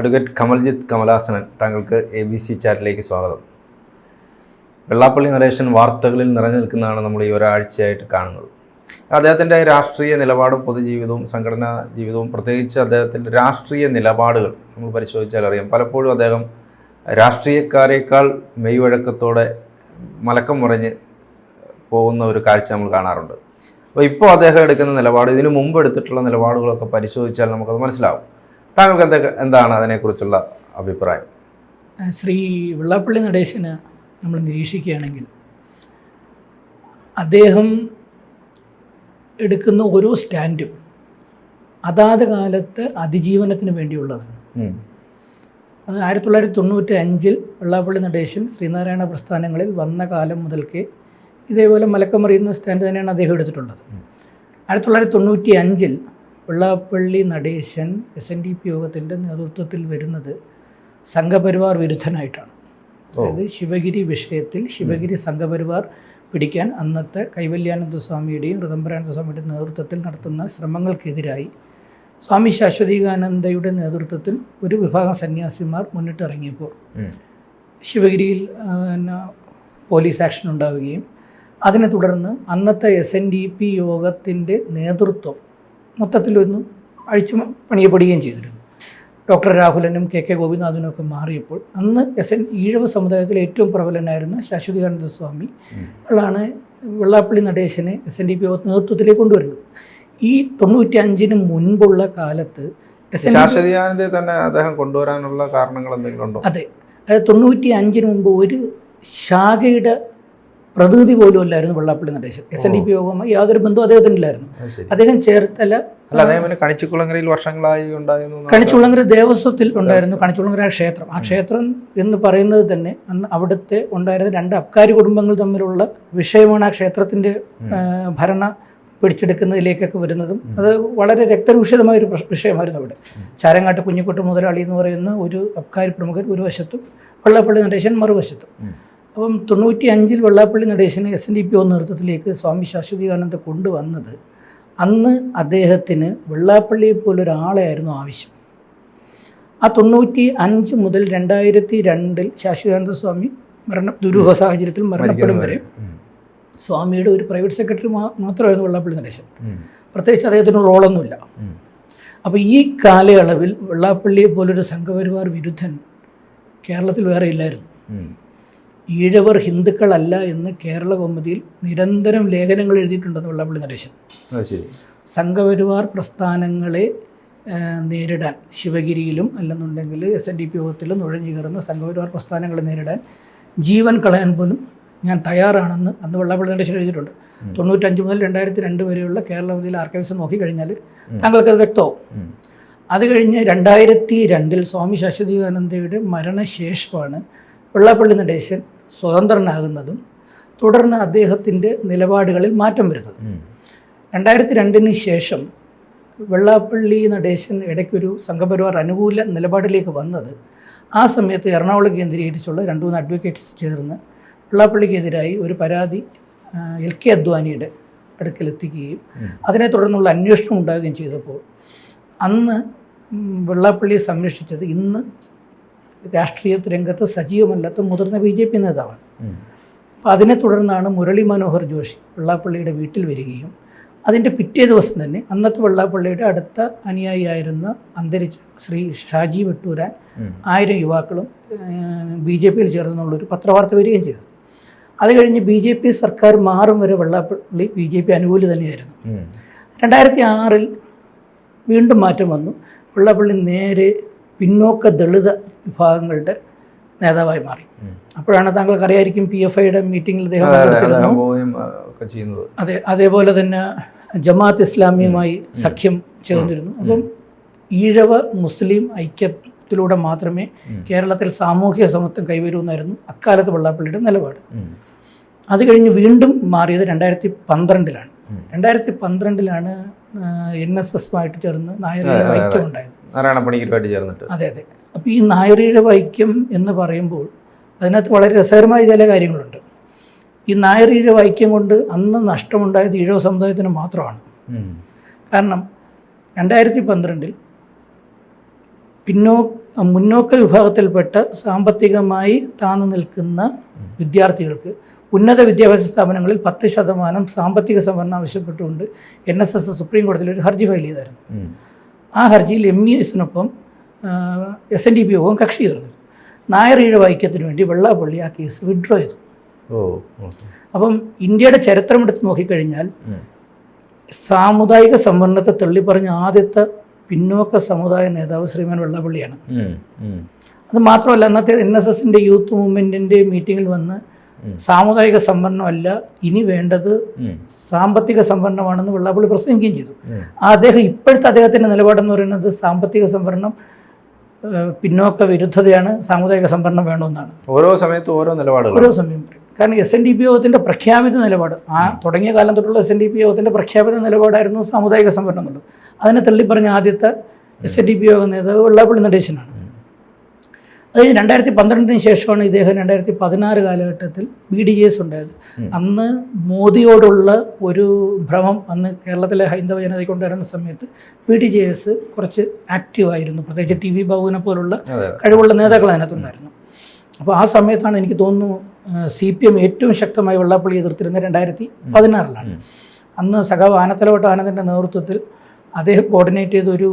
Advocate Kamaljit Kamalasanan താങ്കൾക്ക് A B C ചാറ്റിലേക്ക് സ്വാഗതം. വെള്ളാപ്പള്ളി നരേശൻ വാർത്തകളിൽ നിറഞ്ഞു നിൽക്കുന്നതാണ് നമ്മൾ ഈ ഒരാഴ്ചയായിട്ട് കാണുന്നത്. അദ്ദേഹത്തിന്റെ രാഷ്ട്രീയ നിലപാടും പൊതുജീവിതവും സംഘടനാ ജീവിതവും പ്രത്യേകിച്ച് അദ്ദേഹത്തിന്റെ രാഷ്ട്രീയ നിലപാടുകൾ നമ്മൾ പരിശോധിച്ചാൽ അറിയാം. പലപ്പോഴും അദ്ദേഹം രാഷ്ട്രീയക്കാരേക്കാൾ മെയ്വഴക്കത്തോടെ മലക്കം മുറഞ്ഞ് പോകുന്ന ഒരു കാഴ്ച നമ്മൾ കാണാറുണ്ട്. അപ്പോൾ ഇപ്പോൾ അദ്ദേഹം എടുക്കുന്ന നിലപാട് ഇതിനു മുമ്പ് എടുത്തിട്ടുള്ള നിലപാടുകളൊക്കെ പരിശോധിച്ചാൽ നമുക്കത് മനസ്സിലാവും. താങ്കൾക്ക് എന്താ എന്താണ് അതിനെക്കുറിച്ചുള്ള അഭിപ്രായം? ശ്രീ വെള്ളാപ്പള്ളി നടേശന് നമ്മൾ നിരീക്ഷിക്കുകയാണെങ്കിൽ അദ്ദേഹം എടുക്കുന്ന ഓരോ സ്റ്റാൻഡും അതാത് കാലത്ത് അതിജീവനത്തിന് വേണ്ടിയുള്ളതാണ്. അത് ആയിരത്തി തൊള്ളായിരത്തി തൊണ്ണൂറ്റി അഞ്ചിൽ വെള്ളാപ്പള്ളി നടേശൻ ശ്രീനാരായണ പ്രസ്ഥാനങ്ങളിൽ വന്ന കാലം മുതൽക്കേ ഇതേപോലെ മലക്കമറിയുന്ന സ്റ്റാൻഡ് തന്നെയാണ് അദ്ദേഹം എടുത്തിട്ടുള്ളത്. ആയിരത്തി തൊള്ളായിരത്തി തൊണ്ണൂറ്റി അഞ്ചിൽ Vellappally Natesan S N D P യോഗത്തിന്റെ നേതൃത്വത്തിൽ വരുന്നത് സംഘപരിവാർ വിരുദ്ധനായിട്ടാണ്. അതായത് ശിവഗിരി വിഷയത്തിൽ ശിവഗിരി സംഘപരിവാർ പിടിക്കാൻ അന്നത്തെ കൈവല്യാനന്ദ സ്വാമിയുടെയും ഋതംബരാനന്ദ സ്വാമിയുടെയും നേതൃത്വത്തിൽ നടത്തുന്ന ശ്രമങ്ങൾക്കെതിരായി സ്വാമി ശാശ്വതീകാനന്ദയുടെ നേതൃത്വത്തിൽ ഒരു വിഭാഗം സന്യാസിമാർ മുന്നിട്ടിറങ്ങിയപ്പോൾ ശിവഗിരിയിൽ പിന്നെ പോലീസ് ആക്ഷൻ ഉണ്ടാവുകയും അതിനെ തുടർന്ന് അന്നത്തെ എസ് എൻ ഡി പി യോഗത്തിന്റെ നേതൃത്വം മൊത്തത്തിലൊന്ന് അഴിച്ചു പണിയപ്പെടുകയും ചെയ്തിരുന്നു. ഡോക്ടർ രാഹുലനും കെ കെ ഗോപിനാഥനും ഒക്കെ മാറിയപ്പോൾ അന്ന് എസ് എൻ ഈഴവ സമുദായത്തിൽ ഏറ്റവും പ്രബലനായിരുന്ന ശാശ്വതികാനന്ദ സ്വാമി ആണ് വെള്ളാപ്പള്ളി നടേശനെ എസ് എൻ ഡി പി നേതൃത്വത്തിലേക്ക് കൊണ്ടുവരുന്നത്. ഈ തൊണ്ണൂറ്റി അഞ്ചിന് മുൻപുള്ള കാലത്ത് എസ് തന്നെ അദ്ദേഹം കൊണ്ടുവരാനുള്ള കാരണങ്ങൾ എന്തെങ്കിലും ഉണ്ടോ? അതെ. അതായത് തൊണ്ണൂറ്റി അഞ്ചിന് മുമ്പ് ഒരു ശാഖയുടെ പ്രതീതി പോലും അല്ലായിരുന്നു Vellappally Natesan. S N D P യോഗവുമായി യാതൊരു ബന്ധവും അദ്ദേഹത്തിന് ഇല്ലായിരുന്നു അദ്ദേഹം ചേർത്തല കണിച്ചുകുളങ്ങരയിൽ വർഷങ്ങളായി ഉണ്ടായിരുന്നു കണിച്ചുളങ്ങര ദേവസ്വത്തിൽ ഉണ്ടായിരുന്നു കണിച്ചുളങ്ങര ക്ഷേത്രം. ആ ക്ഷേത്രം എന്ന് പറയുന്നത് തന്നെ അന്ന് അവിടുത്തെ ഉണ്ടായിരുന്ന രണ്ട് അബ്കാരി കുടുംബങ്ങൾ തമ്മിലുള്ള വിഷയമാണ് ആ ക്ഷേത്രത്തിന്റെ ഭരണ പിടിച്ചെടുക്കുന്നതിലേക്കൊക്കെ വരുന്നതും. അത് വളരെ രക്തരൂഷിതമായ ഒരു വിഷയമായിരുന്നു അവിടെ. ചാരങ്ങാട്ട് കുഞ്ഞിക്കുട്ട് മുതലാളി എന്ന് പറയുന്ന ഒരു അബ്കാരി പ്രമുഖർ ഒരു വശത്തും വെള്ളപ്പള്ളി നടേശൻ മറുവശത്തും. അപ്പം തൊണ്ണൂറ്റി അഞ്ചിൽ വെള്ളാപ്പള്ളി നടേശനെ എസ് എൻ ഡി പി ഒ നേതൃത്വത്തിലേക്ക് സ്വാമി ശാശ്വതികാനന്ദ കൊണ്ടുവന്നത് അന്ന് അദ്ദേഹത്തിന് വെള്ളാപ്പള്ളിയെ പോലൊരാളെയായിരുന്നു ആവശ്യം. ആ തൊണ്ണൂറ്റി അഞ്ച് മുതൽ രണ്ടായിരത്തി രണ്ടിൽ ശാശ്വതാനന്ദ സ്വാമി മരണ ദുരൂഹ സാഹചര്യത്തിൽ മരണപ്പെടും വരെ. സ്വാമിയുടെ ഒരു പ്രൈവറ്റ് സെക്രട്ടറി മാത്രമായിരുന്നു വെള്ളാപ്പള്ളി നടേശൻ. പ്രത്യേകിച്ച് അദ്ദേഹത്തിന് റോളൊന്നുമില്ല. അപ്പോൾ ഈ കാലയളവിൽ വെള്ളാപ്പള്ളിയെ പോലൊരു സംഘപരിവാർ വിരുദ്ധൻ കേരളത്തിൽ വേറെ ഇല്ലായിരുന്നു. ഈഴവർ ഹിന്ദുക്കളല്ല എന്ന് കേരള കൗമുദിയിൽ നിരന്തരം ലേഖനങ്ങൾ എഴുതിയിട്ടുണ്ടെന്ന് വെള്ളാപ്പള്ളി നടേശൻ സംഘപരിവാർ പ്രസ്ഥാനങ്ങളെ നേരിടാൻ ശിവഗിരിയിലും അല്ലെന്നുണ്ടെങ്കിൽ എസ് എൻ ഡി പി യോഗത്തിലും നുഴഞ്ഞു കയറുന്ന സംഘപരിവാർ പ്രസ്ഥാനങ്ങളെ നേരിടാൻ ജീവൻ കളയാൻ പോലും ഞാൻ തയ്യാറാണെന്ന് അന്ന് വെള്ളാപ്പള്ളി നടേശൻ എഴുതിയിട്ടുണ്ട്. തൊണ്ണൂറ്റഞ്ച് മുതൽ രണ്ടായിരത്തി രണ്ട് വരെയുള്ള കേരള കൗമുദിയിൽ ആർക്കൈവ്സ് നോക്കിക്കഴിഞ്ഞാൽ. താങ്കൾക്കത് വ്യക്തമാവും. അത് കഴിഞ്ഞ് രണ്ടായിരത്തി രണ്ടിൽ സ്വാമി ശാശ്വതികാനന്ദയുടെ മരണശേഷമാണ് വെള്ളാപ്പള്ളി നടേശൻ സ്വതന്ത്രനാകുന്നതും തുടർന്ന് അദ്ദേഹത്തിന്റെ നിലപാടുകളിൽ മാറ്റം വരുന്നത്. രണ്ടായിരത്തി രണ്ടിന് ശേഷം വെള്ളാപ്പള്ളി നടേശൻ ഇടയ്ക്കൊരു സംഘപരിവാർ അനുകൂല നിലപാടിലേക്ക് വന്നത് ആ സമയത്ത് എറണാകുളം കേന്ദ്രീകരിച്ചുള്ള രണ്ട് മൂന്ന് അഡ്വക്കേറ്റ്സ് ചേർന്ന് വെള്ളാപ്പള്ളിക്കെതിരായി ഒരു പരാതി എൽ കെ അദ്വാനിയുടെ അടുക്കലെത്തിക്കുകയും. അതിനെ തുടർന്നുള്ള അന്വേഷണം ഉണ്ടാകുകയും ചെയ്തപ്പോൾ അന്ന് വെള്ളാപ്പള്ളിയെ സംരക്ഷിച്ചത് ഇന്ന് രാഷ്ട്രീയ രംഗത്ത് സജീവമല്ലാത്ത മുതിർന്ന ബി ജെ പി നേതാവാണ്. അപ്പോൾ അതിനെ തുടർന്നാണ് മുരളി മനോഹർ ജോഷി വെള്ളാപ്പള്ളിയുടെ വീട്ടിൽ വരികയും അതിന്റെ പിറ്റേ ദിവസം തന്നെ അന്നത്തെ വെള്ളാപ്പള്ളിയുടെ അടുത്ത അനുയായിയായിരുന്ന അന്തരിച്ച ശ്രീ ഷാജി വെട്ടൂരാൻ. ആയിരം യുവാക്കളും ബി ജെ പിയിൽ ചേർന്നുള്ളൊരു പത്രവാർത്ത വരികയും ചെയ്തു. അത് കഴിഞ്ഞ് ബി ജെ പി സർക്കാർ മാറും വരെ വെള്ളാപ്പള്ളി ബി ജെ പി അനുകൂലി തന്നെയായിരുന്നു. രണ്ടായിരത്തി ആറിൽ വീണ്ടും മാറ്റം വന്നു. വെള്ളാപ്പള്ളി നേരെ പിന്നോക്ക ദളിത വിഭാഗങ്ങളുടെ നേതാവായി മാറി. അപ്പോഴാണ് താങ്കൾക്ക് അറിയായിരിക്കും പി എഫ് ഐയുടെ മീറ്റിംഗിൽ അദ്ദേഹം അതെ, അതേപോലെ തന്നെ ജമാഅത്ത് ഇസ്ലാമിയുമായി സഖ്യം ചേർന്നിരുന്നു. അപ്പം ഈഴവ മുസ്ലിം ഐക്യത്തിലൂടെ മാത്രമേ കേരളത്തിൽ സാമൂഹിക സമത്വം കൈവരുമെന്നായിരുന്നു അക്കാലത്ത് വെള്ളാപ്പള്ളിയുടെ നിലപാട്. അത് കഴിഞ്ഞ് വീണ്ടും മാറിയത് രണ്ടായിരത്തി പന്ത്രണ്ടിലാണ്. രണ്ടായിരത്തി പന്ത്രണ്ടിലാണ് എൻ എസ് എസുമായിട്ട് ചേർന്ന് നായരുടെ അതെ. ഐക്യം ഉണ്ടായത് നാരായണ പണിക്കരുമായിട്ട് ചേർന്നിട്ട്. അതെ അതെ. അപ്പോൾ ഈ നായരുടെ വൈക്യം എന്ന് പറയുമ്പോൾ അതിനകത്ത് വളരെ രസകരമായ ചില കാര്യങ്ങളുണ്ട്. ഈ നായരുടെ വൈക്യം കൊണ്ട് അന്ന് നഷ്ടമുണ്ടായത് ഈഴവ സമുദായത്തിന് മാത്രമാണ്. കാരണം രണ്ടായിരത്തി പന്ത്രണ്ടിൽ പിന്നോ മുന്നോക്ക വിഭാഗത്തിൽപ്പെട്ട സാമ്പത്തികമായി താന്നു നിൽക്കുന്ന വിദ്യാർത്ഥികൾക്ക് ഉന്നത വിദ്യാഭ്യാസ സ്ഥാപനങ്ങളിൽ പത്ത് ശതമാനം സാമ്പത്തിക സംവരണം ആവശ്യപ്പെട്ടുകൊണ്ട് എൻ എസ് എസ് സുപ്രീം കോടതിയിൽ ഒരു ഹർജി ഫയൽ ചെയ്തായിരുന്നു. ആ ഹർജിയിൽ എം ഇ എസിനൊപ്പം എസ് എൻ ഡി പി യോഗം കക്ഷി ചേർന്നു നായർ ഈഴ ഐക്യത്തിന് വേണ്ടി വെള്ളാപ്പള്ളി ആ കേസ് വിഡ്രോ ചെയ്തു അപ്പം ഇന്ത്യയുടെ ചരിത്രം എടുത്ത് നോക്കിക്കഴിഞ്ഞാൽ. സാമുദായിക സംവരണത്തെ തള്ളിപ്പറഞ്ഞ ആദ്യത്തെ പിന്നോക്ക സമുദായ നേതാവ് ശ്രീമാൻ വെള്ളാപ്പള്ളിയാണ്. അത് മാത്രമല്ല അന്നത്തെ എൻ എസ് എസിന്റെ യൂത്ത് മൂവ്മെന്റിന്റെ മീറ്റിങ്ങിൽ വന്ന്. സാമുദായിക സംവരണമല്ല ഇനി വേണ്ടത് സാമ്പത്തിക സംവരണമാണെന്ന് വെള്ളാപ്പള്ളി പ്രസംഗിക്കുകയും ചെയ്തു. അദ്ദേഹം ഇപ്പോഴത്തെ അദ്ദേഹത്തിന്റെ നിലപാടെന്ന് പറയുന്നത് സാമ്പത്തിക സംവരണം പിന്നോക്ക വിരുദ്ധതയാണ് സാമുദായിക സംവരണം വേണമെന്നാണ്. ഓരോ സമയത്ത് ഓരോ നിലപാടുകൾ ഓരോ സമയം പറയും കാരണം എസ് എൻ ഡി പി യോഗത്തിന്റെ പ്രഖ്യാപിത നിലപാട് ആ തുടങ്ങിയ കാലം തൊട്ടുള്ള എസ് എൻ ഡി പി യോഗത്തിന്റെ പ്രഖ്യാപിത നിലപാടായിരുന്നു സാമുദായിക സംവരണം എന്നുള്ളത്. അതിനെ തള്ളിപ്പറഞ്ഞ ആദ്യത്തെ S N D P Yoga നേതാവ് വെള്ളാപ്പള്ളി നടേശനാണ്. അത് രണ്ടായിരത്തി പന്ത്രണ്ടിന് ശേഷമാണ് ഇദ്ദേഹം രണ്ടായിരത്തി പതിനാറ് കാലഘട്ടത്തിൽ ബി ഡി എസ് ഉണ്ടായത്. അന്ന് മോദിയോടുള്ള ഒരു ഭ്രമം അന്ന് കേരളത്തിലെ ഹൈന്ദവ ജനതയ്ക്ക് ഉണ്ടായിരുന്ന സമയത്ത് ബി ഡി ജെ എസ് കുറച്ച് ആക്റ്റീവായിരുന്നു പ്രത്യേകിച്ച് ടി വി ബാബുവിനെ പോലുള്ള കഴിവുള്ള നേതാക്കൾ അതിനകത്തുണ്ടായിരുന്നു. അപ്പോൾ ആ സമയത്താണ് എനിക്ക് തോന്നുന്നു സി പി എം ഏറ്റവും ശക്തമായി വെള്ളാപ്പള്ളി എതിർത്തിരുന്നത് രണ്ടായിരത്തി പതിനാറിലാണ് അന്ന് സഖാവ് ആനത്തലവട്ട ആനന്ദിന്റെ നേതൃത്വത്തിൽ അദ്ദേഹം കോർഡിനേറ്റ് ചെയ്ത ഒരു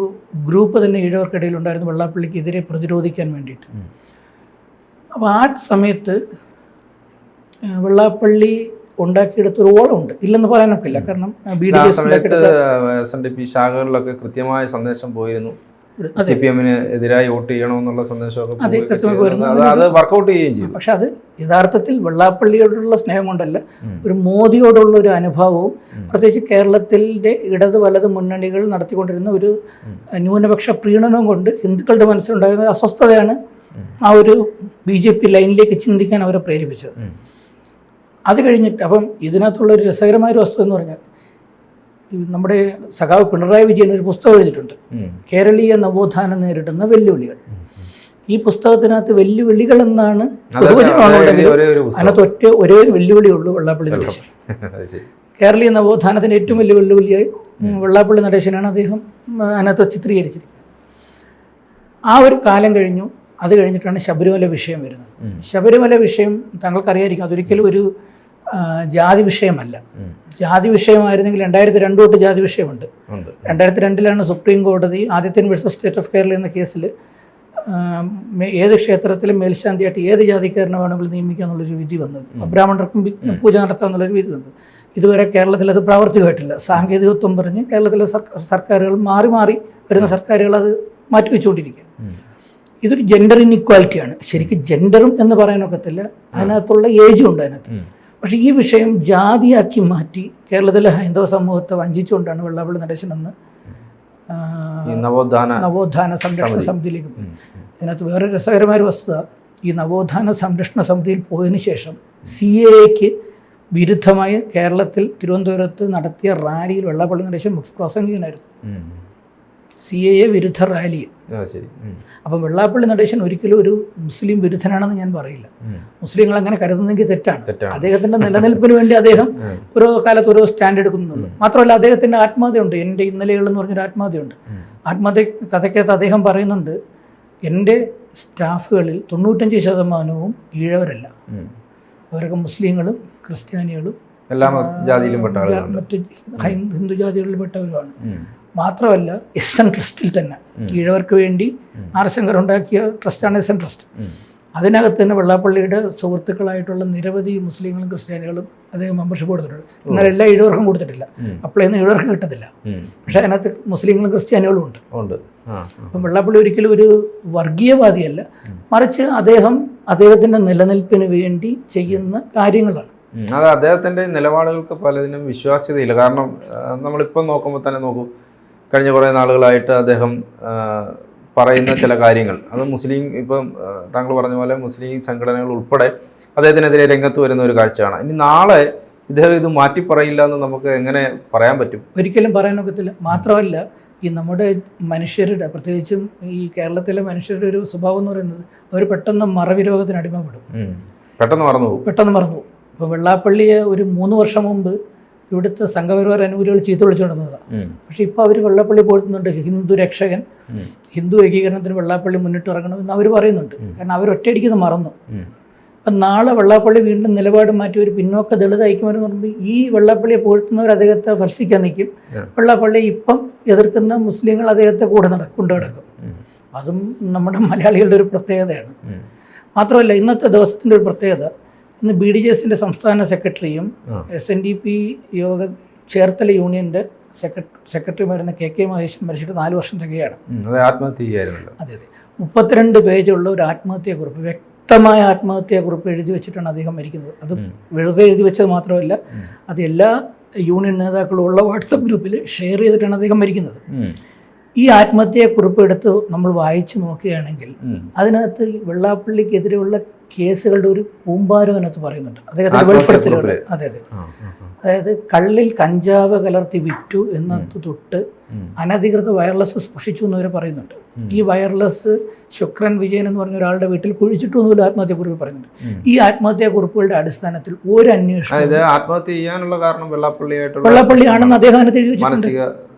ഗ്രൂപ്പ് തന്നെ ഈഴവർക്കിടയിൽ ഉണ്ടായിരുന്നു വെള്ളാപ്പള്ളിക്കെതിരെ പ്രതിരോധിക്കാൻ വേണ്ടിയിട്ട്. അപ്പോൾ ആ സമയത്ത് വെള്ളാപ്പള്ളി ഉണ്ടാക്കിയെടുത്ത ഒരു ഓളമുണ്ട്. ഇല്ലെന്ന് പറയാനൊക്കെ ഇല്ല കാരണം ബി ഡി എസ് ശാഖകളിലൊക്കെ കൃത്യമായ സന്ദേശം പോയിരുന്നു. സി പി എമ്മിന് എതിരായി വോട്ട് ചെയ്യണമെന്നുള്ള സന്ദേശമൊക്കെ അതെ, വർക്കൗട്ട് ചെയ്യുകയും ചെയ്യും പക്ഷെ അത് യഥാർത്ഥത്തിൽ വെള്ളാപ്പള്ളിയോടുള്ള സ്നേഹം കൊണ്ടല്ല ഒരു മോദിയോടുള്ള ഒരു അനുഭവവും പ്രത്യേകിച്ച് കേരളത്തിന്റെ ഇടത് വലത് മുന്നണികൾ നടത്തിക്കൊണ്ടിരുന്ന ഒരു ന്യൂനപക്ഷ പ്രീണനം കൊണ്ട് ഹിന്ദുക്കളുടെ മനസ്സിലുണ്ടായിരുന്ന അസ്വസ്ഥതയാണ് ആ ഒരു ബി ജെ പി ലൈനിലേക്ക് ചിന്തിക്കാൻ അവരെ പ്രേരിപ്പിച്ചത്. അത് കഴിഞ്ഞിട്ട് അപ്പം ഇതിനകത്തുള്ള ഒരു രസകരമായ ഒരു വസ്തു എന്ന് പറഞ്ഞാൽ നമ്മുടെ സഖാവ് പിണറായി വിജയൻ ഒരു പുസ്തകം എഴുതിയിട്ടുണ്ട്. കേരളീയ നവോത്ഥാനം നേരിടുന്ന വെല്ലുവിളികൾ. ഈ പുസ്തകത്തിനകത്ത് വെല്ലുവിളികൾ എന്നാണ് അതിനകത്ത് ഒറ്റ ഒരേ വെല്ലുവിളി ഉള്ളൂ വെള്ളാപ്പള്ളി നടേശൻ. കേരളീയ നവോത്ഥാനത്തിന്റെ ഏറ്റവും വലിയ വെല്ലുവിളിയായി വെള്ളാപ്പള്ളി നടേശനാണ് അദ്ദേഹം അതിനകത്ത് ചിത്രീകരിച്ചിരിക്കുന്നത്. ആ ഒരു കാലം കഴിഞ്ഞു. അത് കഴിഞ്ഞിട്ടാണ് ശബരിമല വിഷയം വരുന്നത്. ശബരിമല വിഷയം താങ്കൾക്കറിയായിരിക്കും. അതൊരിക്കലും ഒരു ജാതി വിഷയമല്ല. ജാതി വിഷയമായിരുന്നെങ്കിൽ രണ്ടായിരത്തി രണ്ട് തൊട്ട് ജാതി വിഷയമുണ്ട്. രണ്ടായിരത്തി രണ്ടിലാണ് സുപ്രീം കോടതി Adithyan versus state of Kerala എന്ന കേസിൽ ഏത് ക്ഷേത്രത്തിലും മേൽശാന്തിയായിട്ട് ഏത് ജാതിക്കാരനെ വേണമെങ്കിലും നിയമിക്കുക എന്നുള്ളൊരു വിധി വന്നത്. അബ്രാഹ്മണർക്കും പൂജ നടത്താം എന്നുള്ളൊരു വിധി വന്നത്. ഇതുവരെ കേരളത്തിൽ അത് പ്രാവർത്തികമായിട്ടില്ല. സാങ്കേതികത്വം പറഞ്ഞ് കേരളത്തിലെ സർക്കാരുകൾ മാറി മാറി വരുന്ന സർക്കാരുകൾ അത് മാറ്റിവെച്ചുകൊണ്ടിരിക്കുക. ഇതൊരു ജെൻഡർ ഇൻഇക്വാലിറ്റിയാണ് ശരിക്കും ജെൻഡറും എന്ന് പറയാനൊക്കത്തില്ല. അതിനകത്തുള്ള ഏജും ഉണ്ട് അതിനകത്ത്. പക്ഷേ ഈ വിഷയം ജാതിയാക്കി മാറ്റി കേരളത്തിലെ ഹൈന്ദവ സമൂഹത്തെ വഞ്ചിച്ചുകൊണ്ടാണ് വെള്ളാപ്പള്ളി നടേശൻ ഈ നവോത്ഥാന നവോത്ഥാന സംരക്ഷണ സമിതിയിലേക്ക് പോയി. ഇതിനകത്ത് വേറെ രസകരമായ വസ്തുത ഈ നവോത്ഥാന സംരക്ഷണ സമിതിയിൽ പോയതിന് ശേഷം സി എക്ക് വിരുദ്ധമായി കേരളത്തിൽ തിരുവനന്തപുരത്ത് നടത്തിയ റാലിയിൽ വെള്ളാപ്പള്ളി നടേശൻ മുഖ്യ പ്രസംഗികനായിരുന്നു ഉം. സി എ എ വിരുദ്ധ റാലി. അപ്പം വെള്ളാപ്പള്ളി നടേശൻ ഒരിക്കലും ഒരു മുസ്ലിം വിരുദ്ധനാണെന്ന് ഞാൻ പറയില്ല. മുസ്ലിങ്ങൾ അങ്ങനെ കരുതുന്നെങ്കിൽ തെറ്റാണ്. അദ്ദേഹത്തിന്റെ നിലനിൽപ്പിന് വേണ്ടി അദ്ദേഹം. ഓരോ കാലത്ത് ഓരോ സ്റ്റാൻഡ് എടുക്കുന്നുള്ളൂ മാത്രമല്ല അദ്ദേഹത്തിന്റെ ആത്മഹത്യയുണ്ട് എന്റെ ഇന്നലെകൾ എന്ന് പറഞ്ഞൊരു ആത്മഹത്യയുണ്ട്. ആത്മഹത്യ കഥയ്ക്കകത്ത് അദ്ദേഹം പറയുന്നുണ്ട് എന്റെ സ്റ്റാഫുകളിൽ തൊണ്ണൂറ്റഞ്ച് ശതമാനവും ഈഴവരല്ല അവരൊക്കെ മുസ്ലിങ്ങളും ക്രിസ്ത്യാനികളും എല്ലാ ജാതിയിലും പെട്ട മറ്റ് ഹിന്ദു ജാതികളിൽ പെട്ടവരുമാണ്. ഉം. മാത്രമല്ല എസ് എൻ ട്രസ്റ്റിൽ തന്നെ. ഈഴവർക്ക് വേണ്ടി. ആർ ശങ്കർ ഉണ്ടാക്കിയ ട്രസ്റ്റാണ് എസ് എൻ ട്രസ്റ്റ്. അതിനകത്ത് തന്നെ വെള്ളാപ്പള്ളിയുടെ സുഹൃത്തുക്കളായിട്ടുള്ള നിരവധി മുസ്ലിങ്ങളും ക്രിസ്ത്യാനികളും അദ്ദേഹം മെമ്പർഷിപ്പ് കൊടുത്തിട്ടുണ്ട്. എന്നാൽ എല്ലാ ഈഴവർക്കും കൊടുത്തിട്ടില്ല. അപ്പോഴേന്ന് അപ്പോഴൊന്നും ഈഴവർക്കും കിട്ടത്തില്ല. പക്ഷേ അതിനകത്ത് മുസ്ലിങ്ങളും ക്രിസ്ത്യാനികളും ഉണ്ട്. അപ്പം വെള്ളാപ്പള്ളി ഒരിക്കലും ഒരു വർഗീയവാദിയല്ല. മറിച്ച് അദ്ദേഹം അദ്ദേഹത്തിന്റെ നിലനിൽപ്പിന് വേണ്ടി ചെയ്യുന്ന കാര്യങ്ങളാണ്. അതെ അദ്ദേഹത്തിന്റെ നിലപാടുകൾക്ക് പലതിനും വിശ്വാസ്യതയില്ല. കാരണം ആ, നമ്മളിപ്പം നോക്കുമ്പോൾ തന്നെ നോക്കൂ. കഴിഞ്ഞ കുറേ നാളുകളായിട്ട് അദ്ദേഹം പറയുന്ന ചില കാര്യങ്ങൾ. അത് മുസ്ലിം ഇപ്പം താങ്കൾ പറഞ്ഞ പോലെ മുസ്ലിം സംഘടനകൾ ഉൾപ്പെടെ അദ്ദേഹത്തിനെതിരെ രംഗത്ത് വരുന്ന ഒരു കാഴ്ചയാണ്. ഇനി നാളെ ഇദ്ദേഹം ഇത് മാറ്റി പറയില്ല എന്ന് നമുക്ക് എങ്ങനെ പറയാൻ പറ്റും? ഒരിക്കലും പറയാൻ ഒക്കത്തില്ല. മാത്രമല്ല ഈ നമ്മുടെ മനുഷ്യരുടെ പ്രത്യേകിച്ചും ഈ കേരളത്തിലെ മനുഷ്യരുടെ ഒരു സ്വഭാവം എന്ന് പറയുന്നത് അവർ പെട്ടെന്ന് മറവി രോഗത്തിന് അടിമപ്പെടും പെട്ടെന്ന് മറന്നു പോകും പെട്ടെന്ന് മറന്നു പോകും ഇപ്പോൾ വെള്ളാപ്പള്ളിയെ ഒരു മൂന്ന് വർഷം മുമ്പ് ഇവിടുത്തെ സംഘപരിവാർ അനുകൂലികൾ ചീത്ത വിളിച്ചുകൊണ്ടിരുന്നതാണ് പക്ഷെ ഇപ്പോൾ അവർ വെള്ളപ്പള്ളി പോയിട്ടുന്നുണ്ട് ഹിന്ദു രക്ഷകൻ ഹിന്ദു ഏകീകരണത്തിന് വെള്ളാപ്പള്ളി മുന്നിട്ട് ഇറങ്ങണം എന്ന് അവർ പറയുന്നുണ്ട്. കാരണം അവർ ഒറ്റയടിക്ക് മറന്നു. അപ്പം നാളെ വെള്ളാപ്പള്ളി വീണ്ടും നിലപാട് മാറ്റി ഒരു പിന്നോക്ക ദളിത് ഐക്യമെന്ന് പറയുമ്പോൾ ഈ വെള്ളാപ്പള്ളിയെ പോഴ്ത്തുന്നവർ അദ്ദേഹത്തെ ഭർഷിക്കാൻ നിൽക്കും. വെള്ളാപ്പള്ളി ഇപ്പം എതിർക്കുന്ന മുസ്ലിങ്ങൾ അദ്ദേഹത്തെ കൂടെ നട കൊണ്ടു നടക്കും. അതും നമ്മുടെ മലയാളികളുടെ ഒരു പ്രത്യേകതയാണ്. മാത്രമല്ല ഇന്നത്തെ ദിവസത്തിന്റെ ഒരു പ്രത്യേകത ഇന്ന് ബി ഡി ജെ എസിന്റെ സംസ്ഥാന സെക്രട്ടറിയും. S N D P Yoga Cherthala യൂണിയന്റെ സെക്രട്ടറി സെക്രട്ടറിമാരുന്ന കെ കെ മഹേശൻ മരിച്ചിട്ട് നാല് വർഷം തികയാണ്. അത് ആത്മഹത്യ അതെ അതെ. മുപ്പത്തിരണ്ട് പേജുള്ള ഒരു ആത്മഹത്യാക്കുറിപ്പ് വ്യക്തമായ ആത്മഹത്യാക്കുറിപ്പ് എഴുതി വെച്ചിട്ടാണ് അദ്ദേഹം മരിക്കുന്നത്. അത് വെറുതെ എഴുതി വെച്ചത് മാത്രമല്ല അത് എല്ലാ യൂണിയൻ നേതാക്കളും ഉള്ള വാട്സപ്പ് ഗ്രൂപ്പിൽ ഷെയർ ചെയ്തിട്ടാണ് അദ്ദേഹം മരിക്കുന്നത്. ഈ ആത്മഹത്യാക്കുറിപ്പ് എടുത്ത് നമ്മൾ വായിച്ചു നോക്കുകയാണെങ്കിൽ അതിനകത്ത് വെള്ളാപ്പള്ളിക്കെതിരെയുള്ള കേസുകളുടെ ഒരു കൂമ്പാരം അതിനകത്ത് പറയുന്നുണ്ട്. അദ്ദേഹത്തിന്റെ വെളിപ്പെടുത്തൽ വെളിപ്പെടുത്തലുകൾ. അതെ അതെ. അതായത് കള്ളിൽ കഞ്ചാവ് കലർത്തി വിറ്റു എന്നത് തൊട്ട് അനധികൃത വയർലെസ് സൂക്ഷിച്ചു എന്നവർ പറയുന്നുണ്ട്. ഈ വയർലെസ് ശുക്രൻ വിജയൻ എന്ന് പറഞ്ഞ ഒരാളുടെ വീട്ടിൽ കുഴിച്ചിട്ടു എന്നൊരു ആത്മഹത്യാക്കുറിപ്പ് പറയുന്നുണ്ട്. ഈ ആത്മഹത്യാക്കുറിപ്പുകളുടെ അടിസ്ഥാനത്തിൽ ഒരു അന്വേഷണം ആത്മഹത്യ ചെയ്യാനുള്ള കാരണം വെള്ളാപ്പള്ളിയാണെന്ന് അദ്ദേഹം അതിനകത്ത് എഴുതി വെച്ചിട്ടുണ്ട്.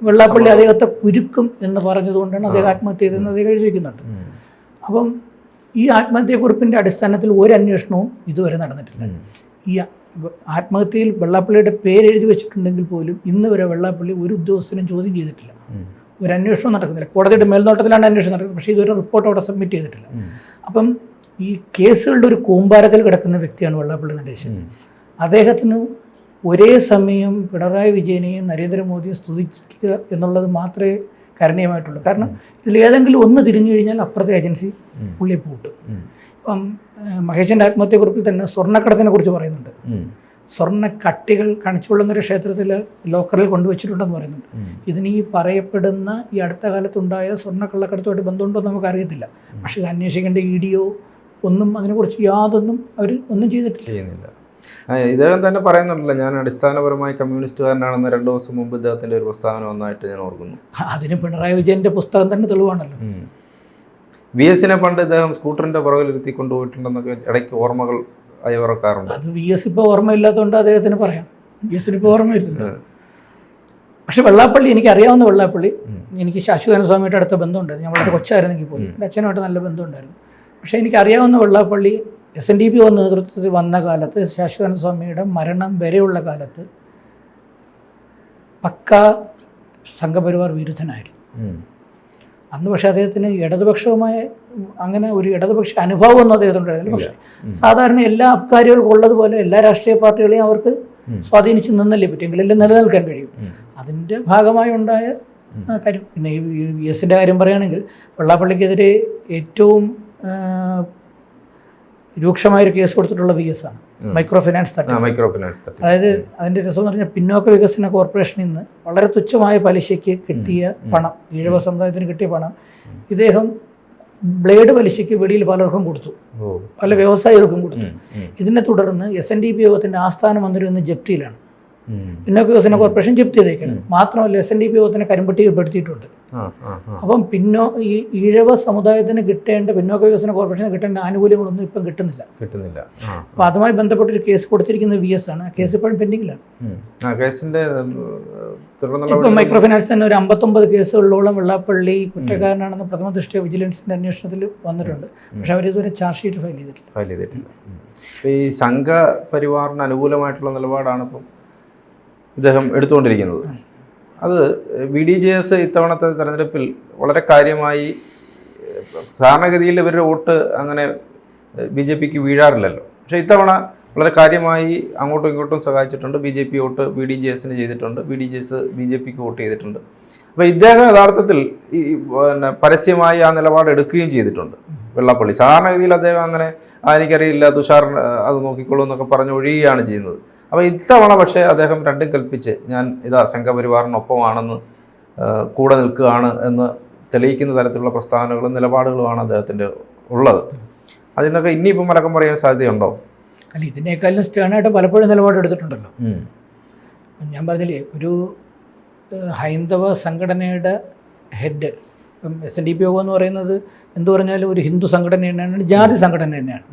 വെള്ളാപ്പള്ളി അദ്ദേഹത്തെ കുരുക്കും എന്ന് പറഞ്ഞതുകൊണ്ടാണ് അദ്ദേഹം ആത്മഹത്യ ചെയ്തതെന്ന് അദ്ദേഹം എഴുതി അപ്പം ഈ ആത്മഹത്യക്കുറിപ്പിന്റെ അടിസ്ഥാനത്തിൽ ഒരു അന്വേഷണവും ഇതുവരെ നടന്നിട്ടില്ല. ഈ ആത്മഹത്യയിൽ വെള്ളാപ്പള്ളിയുടെ പേര് എഴുതി വെച്ചിട്ടുണ്ടെങ്കിൽ പോലും ഇന്ന് വരെ വെള്ളാപ്പള്ളി ഒരു ഉദ്യോഗസ്ഥനും ചോദ്യം ചെയ്തിട്ടില്ല. ഒരു അന്വേഷണം നടക്കുന്നില്ല. കോടതിയുടെ മേൽനോട്ടത്തിലാണ് അന്വേഷണം നടക്കുന്നത്. പക്ഷേ ഇതൊരു റിപ്പോർട്ട് അവിടെ സബ്മിറ്റ് ചെയ്തിട്ടില്ല. അപ്പം ഈ കേസുകളുടെ ഒരു കൂമ്പാരത്തിൽ കിടക്കുന്ന വ്യക്തിയാണ് വെള്ളാപ്പള്ളി നടേശൻ. അദ്ദേഹത്തിന് ഒരേ സമയം പിണറായി വിജയനെയും നരേന്ദ്രമോദിയും സ്തുതിക്കുക എന്നുള്ളത് മാത്രമേ കരണീയമായിട്ടുള്ളൂ കാരണം ഇതിൽ ഏതെങ്കിലും ഒന്ന് തിരിഞ്ഞു കഴിഞ്ഞാൽ അപ്പുറത്തെ ഏജൻസി. പുള്ളിയെ പൂട്ടും. ഇപ്പം മഹേഷിന്റെ ആത്മഹത്യക്കുറിപ്പിൽ തന്നെ സ്വർണക്കടത്തിനെ കുറിച്ച് പറയുന്നുണ്ട്. സ്വർണ കട്ടികൾ കണിച്ചുകൊള്ളുന്നൊരു ക്ഷേത്രത്തിൽ ലോക്കറിൽ കൊണ്ടുവച്ചിട്ടുണ്ടെന്ന് പറയുന്നുണ്ട്. ഇതിന് ഈ പറയപ്പെടുന്ന ഈ അടുത്ത കാലത്തുണ്ടായ സ്വർണക്കള്ളക്കടത്തുമായിട്ട് ബന്ധമുണ്ടോ എന്ന് നമുക്ക് അറിയത്തില്ല പക്ഷേ ഇത് അന്വേഷിക്കേണ്ട ഇ ഡിയോ ഒന്നും അതിനെക്കുറിച്ച് യാതൊന്നും അവർ ഒന്നും ചെയ്തിട്ടില്ല ഇദ്ദേഹം തന്നെ പറയുന്നുണ്ടല്ലോ ഞാൻ അടിസ്ഥാനപരമായി കമ്മ്യൂണിസ്റ്റുകാരനാണെന്ന് രണ്ടു ദിവസം മുമ്പ് ഇദ്ദേഹത്തിന്റെ ഒരു പ്രസ്താവന വന്നായിട്ട് ഞാൻ ഓർക്കുന്നു. അതിന് പിണറായി വിജയന്റെ പുസ്തകം തന്നെ തെളിവാണല്ലോ. വി എസിനെ പണ്ട് ഇദ്ദേഹം സ്കൂട്ടറിന്റെ പുറകിലിരുത്തി കൊണ്ടുപോയിട്ടുണ്ടെന്നൊക്കെ ഇടയ്ക്ക് ഓർമ്മകൾ അയവിറക്കാറുണ്ട് അത് വി എസ് ഇപ്പോൾ ഓർമ്മയില്ലാത്തതുകൊണ്ട് അദ്ദേഹത്തിന് പറയാം. വി എസിന് ഇപ്പോൾ ഓർമ്മയില്ലല്ലോ. പക്ഷെ വെള്ളാപ്പള്ളി എനിക്ക് അറിയാവുന്ന വെള്ളാപ്പള്ളി എനിക്ക് ശാശ്വതന സ്വാമിയുടെ അടുത്ത ബന്ധമുണ്ടായിരുന്നു. ഞാൻ വളരെ കൊച്ചായിരുന്നെങ്കിൽ പോലും. എന്റെ അച്ഛനുമായിട്ട് നല്ല ബന്ധമുണ്ടായിരുന്നു. പക്ഷേ എനിക്ക് അറിയാവുന്ന Vellappally S N D P നേതൃത്വത്തിൽ വന്ന കാലത്ത് ശാശ്വതൻ സ്വാമിയുടെ മരണം വരെയുള്ള കാലത്ത് പക്ക സംഘപരിവാർ വിരുദ്ധനായിരുന്നു. അന്ന് പക്ഷേ അദ്ദേഹത്തിന് ഇടതുപക്ഷവുമായ അങ്ങനെ ഒരു ഇടതുപക്ഷ അനുഭവമൊന്നും അദ്ദേഹത്തിനുണ്ടായിരുന്നില്ല പക്ഷേ. സാധാരണ എല്ലാ അബ്കാരികൾക്കും ഉള്ളതുപോലെ എല്ലാ രാഷ്ട്രീയ പാർട്ടികളെയും അവർക്ക്. സ്വാധീനിച്ച് നിന്നല്ലേ പറ്റുമെങ്കിലല്ലേ നിലനിൽക്കാൻ കഴിയും. അതിന്റെ ഭാഗമായി ഉണ്ടായ കാര്യം. പിന്നെ ഈ വി എസിന്റെ കാര്യം പറയുകയാണെങ്കിൽ വെള്ളാപ്പള്ളിക്കെതിരെ ഏറ്റവും ആ, രൂക്ഷമായൊരു കേസ് കൊടുത്തിട്ടുള്ള വി എസ് ആണ്. മൈക്രോ ഫിനാൻസ് തട്ടിപ്പ്. മൈക്രോ ഫിനാൻസ് തട്ടിപ്പ്. അതായത് അതിന്റെ രസം എന്ന് പറഞ്ഞാൽ പിന്നോക്ക വികസന കോർപ്പറേഷനിൽ നിന്ന് വളരെ തുച്ഛമായ പലിശയ്ക്ക് കിട്ടിയ. പണം ഈഴവ സമുദായത്തിന് കിട്ടിയ പണം. ഇദ്ദേഹം ബ്ലേഡ് പലിശയ്ക്ക് വെളിയിൽ പലർക്കും കൊടുത്തു. പല വ്യവസായികൾക്കും കൊടുത്തു. ഇതിനെ തുടർന്ന് എസ് എൻ ഡി പി യോഗത്തിന്റെ ആസ്ഥാന മന്ത്രി ഇന്ന് ജപ്തിയിലാണ്. ഉം. പിന്നോക്ക വികസന കോർപ്പറേഷൻ ജപ്തി ചെയ്തേക്കാണ്. മാത്രമല്ല എസ് എൻ ഡി പി യോഗത്തിനെ ആ ആ അപ്പം പിന്നോ ഈ ഈഴവ സമുദായത്തിന് കിട്ടേണ്ട പിന്നോക്ക വികസന കോർപ്പറേഷന് കിട്ടേണ്ട ആനുകൂല്യങ്ങളൊന്നും ഇപ്പം കിട്ടുന്നില്ല. കിട്ടുന്നില്ല. അപ്പൊ അതുമായി അതുമായി ബന്ധപ്പെട്ടൊരു കേസ് കൊടുത്തിരിക്കുന്നത് വി എസ് ആണ്. ആ കേസ് ഇപ്പോഴും പെൻഡിങ്ങിലാണ് കേസിന്റെ ഇപ്പം മൈക്രോ ഫിനാൻസ് തന്നെ ഒരു അമ്പത്തൊമ്പത് കേസുകളിലോളം വെള്ളാപ്പള്ളി കുറ്റക്കാരനാണെന്ന് പ്രഥമ ദൃഷ്ടിയ വിജിലൻസിന്റെ അന്വേഷണത്തിൽ വന്നിട്ടുണ്ട്. പക്ഷെ അവർ ഇതുവരെ ചാർജ് ഷീറ്റ് ഫയൽ ചെയ്തിട്ടില്ല. ഫയൽ ചെയ്തിട്ടില്ല. ഈ സംഘ പരിവാറിന് അനുകൂലമായിട്ടുള്ള നിലപാടാണ് ഇപ്പം ഇദ്ദേഹം എടുത്തുകൊണ്ടിരിക്കുന്നത്. അത് ബി ഡി ജെ എസ് ഇത്തവണത്തെ തെരഞ്ഞെടുപ്പിൽ വളരെ കാര്യമായി സാധാരണഗതിയിൽ ഇവരുടെ വോട്ട് അങ്ങനെ ബി ജെ പിക്ക് വീഴാറില്ലല്ലോ. പക്ഷേ ഇത്തവണ വളരെ കാര്യമായി അങ്ങോട്ടും ഇങ്ങോട്ടും സഹായിച്ചിട്ടുണ്ട്. B J P vote B D J എസിന് ചെയ്തിട്ടുണ്ട്. B D J S B J പിക്ക് വോട്ട് ചെയ്തിട്ടുണ്ട്. അപ്പോൾ ഇദ്ദേഹം യഥാർത്ഥത്തിൽ ഈ പിന്നെ പരസ്യമായി ആ നിലപാട് എടുക്കുകയും ചെയ്തിട്ടുണ്ട്. വെള്ളപ്പള്ളി. സാധാരണഗതിയിൽ അദ്ദേഹം അങ്ങനെ "ആ, എനിക്കറിയില്ല തുഷാർ അത് നോക്കിക്കോളൂ എന്നൊക്കെ പറഞ്ഞ് ഒഴിയുകയാണ് ചെയ്യുന്നത്. അപ്പോൾ ഇത്തവണ പക്ഷേ അദ്ദേഹം രണ്ടും കൽപ്പിച്ച് ഞാൻ ഇതാ സംഘപരിവാറിനൊപ്പമാണെന്ന് കൂടെ നിൽക്കുകയാണ് എന്ന് തെളിയിക്കുന്ന തരത്തിലുള്ള പ്രസ്താവനകളും നിലപാടുകളുമാണ് അദ്ദേഹത്തിന്റെ ഉള്ളത്. അതിൽ നിന്നൊക്കെ ഇനിയിപ്പം മലക്കം പറയാൻ സാധ്യതയുണ്ടോ? അല്ല ഇതിനേക്കാളും സ്റ്റേണായിട്ട് പലപ്പോഴും നിലപാടെടുത്തിട്ടുണ്ടല്ലോ. ഞാൻ പറഞ്ഞില്ലേ ഒരു ഹൈന്ദവ സംഘടനയുടെ ഹെഡ് ഇപ്പം എസ് എൻ ഡി പി യോഗം എന്ന് പറയുന്നത് എന്ത് പറഞ്ഞാലും ഒരു ഹിന്ദു സംഘടന തന്നെയാണ് ജാതി സംഘടന തന്നെയാണ്.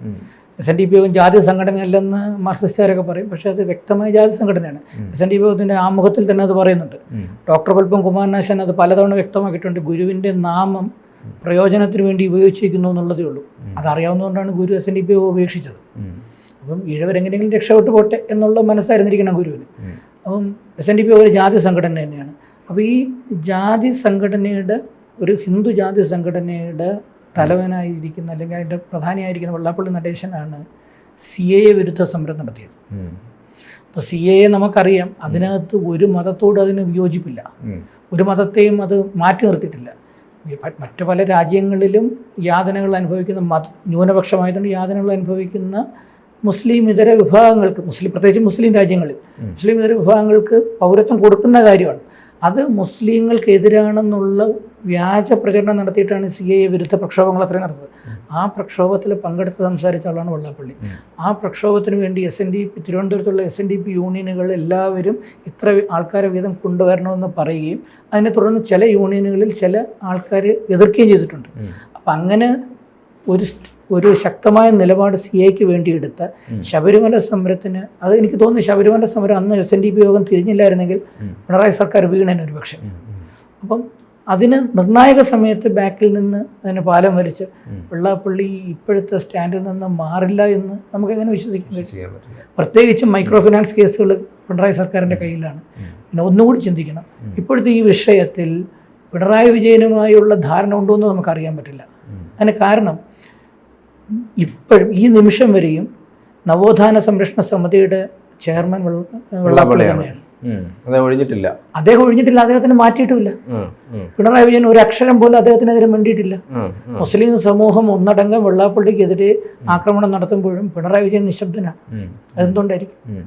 എസ് എൻ ഡി പി ജാതി സംഘടനയല്ലെന്ന് മാർക്സിസ്റ്റുകാരൊക്കെ പറയും. പക്ഷേ അത് വ്യക്തമായ ജാതി സംഘടനയാണ്. എസ് എൻ ഡി പി യോഗത്തിന്റെ ആമുഖത്തിൽ തന്നെ അത് പറയുന്നുണ്ട്. ഡോക്ടർ പൽപ്പം കുമാരനാശൻ അത് പലതവണ വ്യക്തമാക്കിയിട്ടുണ്ട്. ഗുരുവിന്റെ നാമം പ്രയോജനത്തിന് വേണ്ടി ഉപയോഗിച്ചിരിക്കുന്നു എന്നുള്ളതേ ഉള്ളൂ. അതറിയാവുന്നതുകൊണ്ടാണ് Guru S N D P ഉപേക്ഷിച്ചത്. അപ്പം ഈഴവരെങ്ങനെയെങ്കിലും രക്ഷപ്പെട്ടു പോട്ടെ എന്നുള്ള മനസ്സായിരുന്നിരിക്കണം ഗുരുവിന്. അപ്പം എസ് എൻ ഡി പി ഒരു ജാതി സംഘടന തന്നെയാണ്. അപ്പോൾ ഈ ജാതി സംഘടനയുടെ ഒരു ഹിന്ദു ജാതി സംഘടനയുടെ തലവനായിരിക്കുന്ന അല്ലെങ്കിൽ അതിന്റെ പ്രധാനിയായിരിക്കുന്ന വെള്ളാപ്പള്ളി നടേശനാണ് സി എ എ വിരുദ്ധ സമരം നടത്തിയത്. അപ്പോൾ സി എ എ നമുക്കറിയാം. അതിനകത്ത് ഒരു മതത്തോട് അതിന് വിയോജിപ്പില്ല. ഒരു മതത്തെയും അത് മാറ്റി നിർത്തിയിട്ടില്ല. മറ്റു പല രാജ്യങ്ങളിലും യാതനകൾ അനുഭവിക്കുന്ന മത ന്യൂനപക്ഷമായതുകൊണ്ട് യാതനകൾ അനുഭവിക്കുന്ന മുസ്ലിം ഇതര വിഭാഗങ്ങൾക്ക് മുസ്ലിം പ്രത്യേകിച്ച് മുസ്ലിം രാജ്യങ്ങളിൽ. മുസ്ലിം ഇതര വിഭാഗങ്ങൾക്ക് പൗരത്വം കൊടുക്കുന്ന കാര്യമാണ്. അത് മുസ്ലിങ്ങൾക്കെതിരാണെന്നുള്ള വ്യാജ പ്രചരണം നടത്തിയിട്ടാണ് സി എ വിരുദ്ധ പ്രക്ഷോഭങ്ങൾ അത്രയും നടന്നത്. ആ പ്രക്ഷോഭത്തിൽ പങ്കെടുത്ത് സംസാരിച്ച ആളാണ് വെള്ളാപ്പള്ളി. ആ പ്രക്ഷോഭത്തിന് വേണ്ടി എസ് എൻ ഡി പി തിരുവനന്തപുരത്തുള്ള എസ് എൻ ഡി പി യൂണിയനുകൾ എല്ലാവരും ഇത്ര ആൾക്കാരെ വീതം കൊണ്ടുവരണമെന്ന് പറയുകയും അതിനെ തുടർന്ന് ചില യൂണിയനുകളിൽ ചില ആൾക്കാർ എതിർക്കുകയും ചെയ്തിട്ടുണ്ട്. അപ്പം അങ്ങനെ ഒരു ഒരു ശക്തമായ നിലപാട് സി എക്ക് വേണ്ടി എടുത്ത. ശബരിമല സമരത്തിന് അത് എനിക്ക് തോന്നുന്നു ശബരിമല സമരം അന്ന് എസ് എൻ ഡി പി യോഗം തിരിഞ്ഞില്ലായിരുന്നെങ്കിൽ. പിണറായി സർക്കാർ വീണേന് ഒരു പക്ഷേ. അപ്പം അതിന് നിർണായക സമയത്ത് ബാക്കിൽ നിന്ന് അതിന് പാലം വലിച്ച് വെള്ളാപ്പള്ളി ഇപ്പോഴത്തെ സ്റ്റാൻഡിൽ നിന്ന് മാറില്ല എന്ന് നമുക്ക് എങ്ങനെ വിശ്വസിക്കാൻ പറ്റും പ്രത്യേകിച്ചും മൈക്രോ ഫിനാൻസ് കേസുകൾ പിണറായി സർക്കാരിന്റെ കയ്യിലാണ്. പിന്നെ ഒന്നുകൂടി ചിന്തിക്കണം ഇപ്പോഴത്തെ ഈ വിഷയത്തിൽ പിണറായി വിജയനുമായുള്ള ധാരണ ഉണ്ടോ എന്ന് നമുക്കറിയാൻ പറ്റില്ല. അതിന് കാരണം ഇപ്പോഴും ഈ നിമിഷം വരെയും നവോത്ഥാന സംരക്ഷണ സമിതിയുടെ ചെയർമാൻ വെള്ള- വെള്ളാപ്പള്ളി. തന്നെയാണ് ഒഴിഞ്ഞിട്ടില്ല അദ്ദേഹം ഒഴിഞ്ഞിട്ടില്ല അദ്ദേഹത്തിന് മാറ്റിയിട്ടില്ല. പിണറായി വിജയൻ ഒരു അക്ഷരം പോലും അദ്ദേഹത്തിനെതിരെ മിണ്ടിയിട്ടില്ല. മുസ്ലിം സമൂഹം ഒന്നടങ്കം വെള്ളാപ്പള്ളിക്കെതിരെ ആക്രമണം നടത്തുമ്പോഴും പിണറായി വിജയൻ നിശബ്ദനാണ്. അതെന്തുകൊണ്ടായിരിക്കും.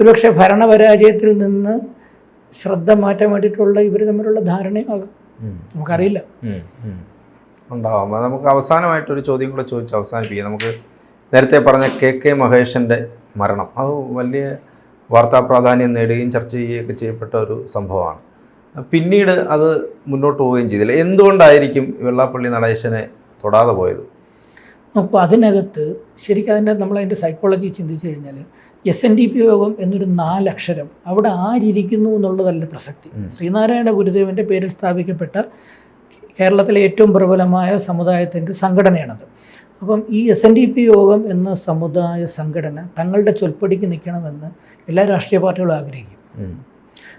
ഒരുപക്ഷെ ഭരണപരാജയത്തിൽ നിന്ന് ശ്രദ്ധ മാറ്റാൻ വേണ്ടിയിട്ടുള്ള ഇവർ തമ്മിലുള്ള ധാരണയാകാം നമുക്കറിയില്ല. ഉണ്ടാവാം. അത് നമുക്ക് അവസാനമായിട്ടൊരു ചോദ്യം കൂടെ ചോദിച്ച് അവസാനിപ്പിക്കാം. നമുക്ക് നേരത്തെ പറഞ്ഞ കെ കെ മഹേഷിന്റെ മരണം. അത് വലിയ വാർത്താ പ്രാധാന്യം നേടുകയും ചർച്ച ചെയ്യുകയൊക്കെ ചെയ്യപ്പെട്ട ഒരു സംഭവമാണ്. പിന്നീട് അത് മുന്നോട്ട് പോവുകയും ചെയ്തില്ല. എന്തുകൊണ്ടായിരിക്കും വെള്ളാപ്പള്ളി നടേശനെ തൊടാതെ പോയത്? അപ്പോൾ അതിനകത്ത് ശരിക്കും അതിന്റെ നമ്മൾ അതിന്റെ സൈക്കോളജി ചിന്തിച്ചു കഴിഞ്ഞാൽ എസ് എൻ ഡി പി യോഗം എന്നൊരു നാലക്ഷരം അവിടെ ആരിയ്ക്കുന്നു എന്നുള്ളതല്ല പ്രസക്തി. ശ്രീനാരായണ ഗുരുദേവന്റെ പേരിൽ സ്ഥാപിക്കപ്പെട്ട കേരളത്തിലെ ഏറ്റവും പ്രബലമായ സമുദായത്തിന്റെ സംഘടനയാണത്. അപ്പം ഈ എസ് എൻ ഡി പി യോഗം എന്ന സമുദായ സംഘടന തങ്ങളുടെ ചൊൽപ്പടിക്ക് നിൽക്കണമെന്ന് എല്ലാ രാഷ്ട്രീയ പാർട്ടികളും ആഗ്രഹിക്കും.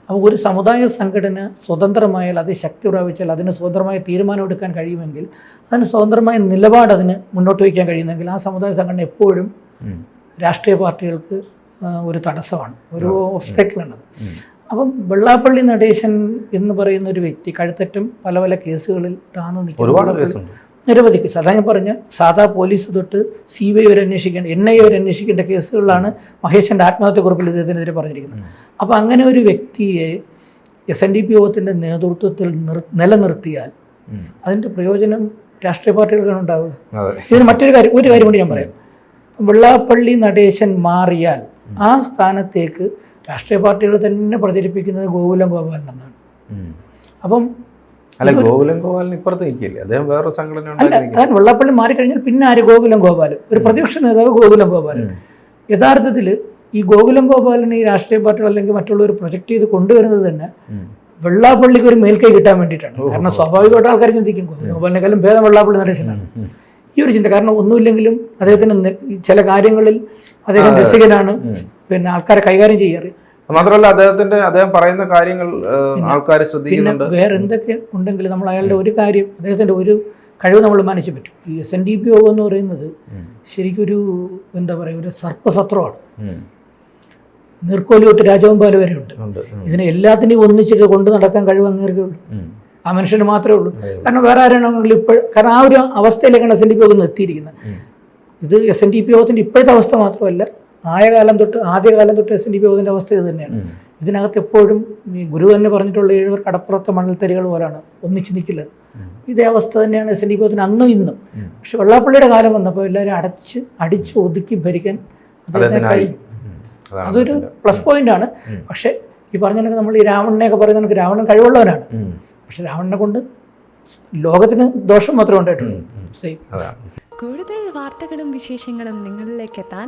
അപ്പോൾ ഒരു സമുദായ സംഘടന സ്വതന്ത്രമായാൽ അത് ശക്തി പ്രാപിച്ചാൽ അതിന് സ്വതന്ത്രമായ തീരുമാനമെടുക്കാൻ കഴിയുമെങ്കിൽ അതിന് സ്വതന്ത്രമായ നിലപാട് അതിന് മുന്നോട്ട് വയ്ക്കാൻ കഴിയുമെങ്കിൽ ആ സമുദായ സംഘടന എപ്പോഴും രാഷ്ട്രീയ പാർട്ടികൾക്ക് ഒരു തടസ്സമാണ് ഒരു ഓബ്സ്റ്റക്കിളാണത്. അപ്പം വെള്ളാപ്പള്ളി നടേശൻ എന്ന് പറയുന്ന ഒരു വ്യക്തി കഴുത്തറ്റം പല പല കേസുകളിൽ താന്ന് നിൽക്കുന്ന. നിരവധി കേസ്. അതാ ഞാൻ പറഞ്ഞ സാധാ പോലീസ് തൊട്ട് സി ബി ഐ വരെ അന്വേഷിക്കേണ്ട എൻ ഐ വരെ അന്വേഷിക്കേണ്ട കേസുകളിലാണ് മഹേഷിന്റെ ആത്മഹത്യക്കുറിപ്പിൽ ഇദ്ദേഹത്തിനെതിരെ പറഞ്ഞിരിക്കുന്നത്. അപ്പം അപ്പോൾ അങ്ങനെ ഒരു വ്യക്തിയെ എസ് എൻ ഡി പി യോഗത്തിന്റെ നേതൃത്വത്തിൽ നിർ നിലനിർത്തിയാൽ. അതിന്റെ പ്രയോജനം രാഷ്ട്രീയ പാർട്ടികൾക്കാണ് ഉണ്ടാവുക. ഇതിന് മറ്റൊരു കാര്യം ഒരു കാര്യം കൂടി ഞാൻ പറയാം. വെള്ളാപ്പള്ളി നടേശൻ മാറിയാൽ ആ സ്ഥാനത്തേക്ക് രാഷ്ട്രീയ പാർട്ടികൾ തന്നെ പ്രചരിപ്പിക്കുന്നത് ഗോകുലം ഗോപാലൻ എന്നാണ്. അപ്പം അല്ല ഗോകുലം ഗോപാലൻ ഇപ്പുറത്ത് നിൽക്കില്ലേ? അദ്ദേഹം വേറെ സംഘടന? അതായത് വെള്ളാപ്പള്ളി മാറിക്കഴിഞ്ഞാൽ പിന്നെ ആര് ഗോകുലം ഗോപാലൻ? ഒരു പ്രതിപക്ഷ നേതാവ് ഗോകുലം ഗോപാലൻ. യഥാർത്ഥത്തിൽ ഈ ഗോകുലം ഗോപാലനെ ഈ രാഷ്ട്രീയ പാർട്ടികൾ അല്ലെങ്കിൽ മറ്റുള്ളവർ പ്രൊജക്ട് ചെയ്ത് കൊണ്ടുവരുന്നത് തന്നെ വെള്ളാപ്പള്ളിക്ക് ഒരു മേൽക്കൈ കിട്ടാൻ വേണ്ടിയിട്ടാണ്. കാരണം സ്വാഭാവികമായിട്ട് ആൾക്കാർ ചിന്തിക്കും ഗോപാലിനെക്കാളും ഭേദം വെള്ളാപ്പള്ളി നടേശനാണ്. ഈ ഒരു ചിന്ത. കാരണം ഒന്നുമില്ലെങ്കിലും അദ്ദേഹത്തിന് ചില കാര്യങ്ങളിൽ അദ്ദേഹം. രസികനാണ്. പിന്നെ ആൾക്കാരെ കൈകാര്യം ചെയ്യാറ്. മാത്രമല്ല അദ്ദേഹത്തിന്റെ അദ്ദേഹം പറയുന്ന കാര്യങ്ങൾ ആൾക്കാർ ശ്രദ്ധിക്കുന്നുണ്ട്. വേറെ എന്തൊക്കെ ഉണ്ടെങ്കിലും നമ്മൾ അയാളുടെ ഒരു കാര്യം അദ്ദേഹത്തിന്റെ ഒരു കഴിവ് നമ്മൾ മാനിച്ചു പറ്റും. ഈ എസ് എൻ ഡി പി യോഗം എന്ന് പറയുന്നത് ശരിക്കൊരു എന്താ പറയുക ഒരു സർപ്പസത്രമാണ്. നിർക്കോലി തൊട്ട് രാജവമ്പാല വരെ ഉണ്ട്. ഇതിനെ എല്ലാത്തിനെയും ഒന്നിച്ചിട്ട് കൊണ്ട് നടക്കാൻ കഴിവ് അങ്ങേർക്കുള്ളൂ ഉം. ആ മനുഷ്യന് മാത്രമേ ഉള്ളൂ. കാരണം വേറെ ആരാണെങ്കിലും ഇപ്പോൾ കാരണം ആ ഒരു അവസ്ഥയിലേക്കാണ് എസ് എൻ ഡി പി യോഗം എത്തിയിരിക്കുന്നത്. ഇത് എസ് എൻ ഡി പി യോഗത്തിന്റെ ഇപ്പോഴത്തെ അവസ്ഥ മാത്രമല്ല ആയ കാലം തൊട്ട് ആദ്യകാലം തൊട്ട് എസ് എൻ ഡി പി യോഗത്തിന്റെ അവസ്ഥ ഇത് തന്നെയാണ്. ഇതിനകത്ത് എപ്പോഴും ഈ ഗുരു തന്നെ പറഞ്ഞിട്ടുള്ള ഏഴുവർ കടപ്പുറത്തെ മണൽത്തരികൾ പോലാണ് ഒന്നിച്ച് നിൽക്കില്ല. ഇതേ അവസ്ഥ തന്നെയാണ് എസ് എൻ ഡി പി യോഗത്തിന് അന്നും ഇന്നും. പക്ഷെ വെള്ളാപ്പള്ളിയുടെ കാലം വന്നപ്പോൾ എല്ലാവരും അടച്ച് അടിച്ച് ഒതുക്കി ഭരിക്കാൻ അതൊരു പ്ലസ് പോയിന്റ് ആണ് പക്ഷെ ഈ പറഞ്ഞ കണക്ക് നമ്മൾ ഈ രാവണനെയൊക്കെ പറയുന്ന കണക്ക് രാവണൻ കഴിവുള്ളവനാണ്. പക്ഷെ രാവണനെ കൊണ്ട് ലോകത്തിന് ദോഷം മാത്രമേ ഉണ്ടായിട്ടുള്ളൂ. കൂടുതൽ വാർത്തകളും വിശേഷങ്ങളും നിങ്ങളിലേക്ക് എത്താൻ